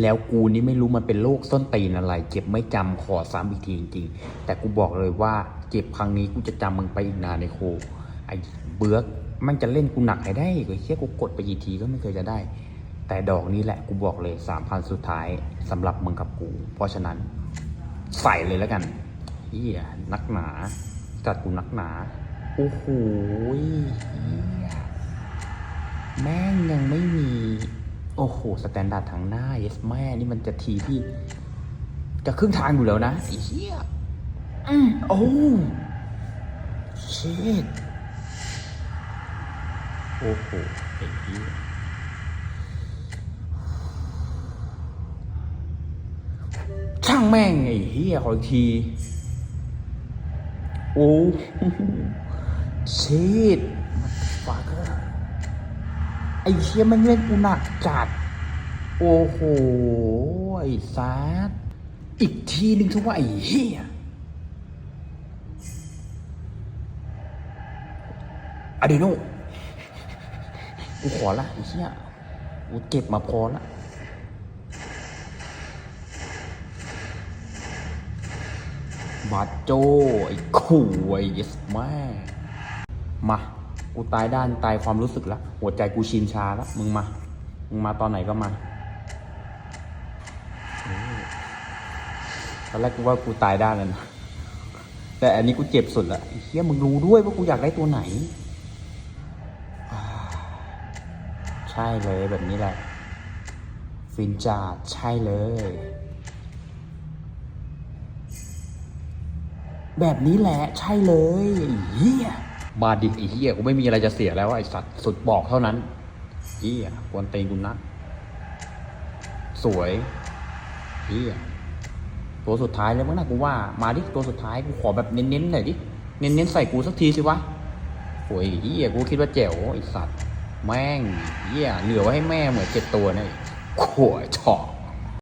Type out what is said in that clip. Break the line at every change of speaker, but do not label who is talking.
แล้วกูนี่ไม่รู้มันเป็นโรคส้นตีนอะไร เจ็บไม่จำขอซ้ำอีกทีจริงๆ แต่กูบอกเลยว่าเจ็บครั้งนี้กูจะจำมึงไปอีกนานในโค ไอ้เบือกมันจะเล่นกูหนักให้ได้กูเชี่ยกูกดไปกี่ทีก็ไม่เคยจะได้ แต่ดอกนี้แหละกูบอกเลยสามพันสุดท้ายสำหรับมึงกับกู เพราะฉะนั้นใส่เลยแล้วกันเฮียนักหนาจัดกูนักหนาโอ้โหแม่งยังไม่มี โอ้โห สแตนดาร์ดทางหน้า yes แม่นี่มันจะทีที่จะครึ่งทางอยู่แล้วนะไอ้เฮียอืมโอ้เชิดโอ้โหไอ้เฮียช่างแม่งไอ้เฮียขออีกทีโอ้เชิดฟาเกอร์ ไอ้เชี่ยมันเล่นกูหนักจัด โอ้โห ไอ้ซาดอีกทีหนึ่งทุกว่าไอ้เฮียอะเดโนกูขอละไอ้เชี่ยกูเจ็บมาพอละบาดโจไอ้ขู่ไอ้เยสแม่มา กูตายด้านตายความรู้สึกแล้วหัวใจกูชินชาแล้วมึงมา มึงมาตอนไหนก็มาตอนแรกกูว่ากูตายด้านแล้วนะแต่อันนี้กูเจ็บสุดละเฮียมึงรู้ด้วยว่ากูอยากได้ตัวไหน ใช่เลยแบบนี้แหละ ฟินจาดใช่เลย แบบนี้แหละ ใช่เลยเฮีย บาดิไอ้เฮียกูไม่มีอะไรจะเสียแล้วไอ้สัตว์สุดบอกเท่านั้นเฮียกวนเตงกูนักสวยเฮียตัวสุดท้ายแล้วมั้งนะกูว่ามาดิตัวสุดท้ายกูขอแบบเน้นๆหน่อยดิเน้นๆใส่กูสักทีสิวะโอ้ยเฮียกูคิดว่าแจ๋วไอ้สัตว์แม่งเฮียเหลือไว้ให้แม่เหมือนเจ็ดตัวเนี่ยโขยชอก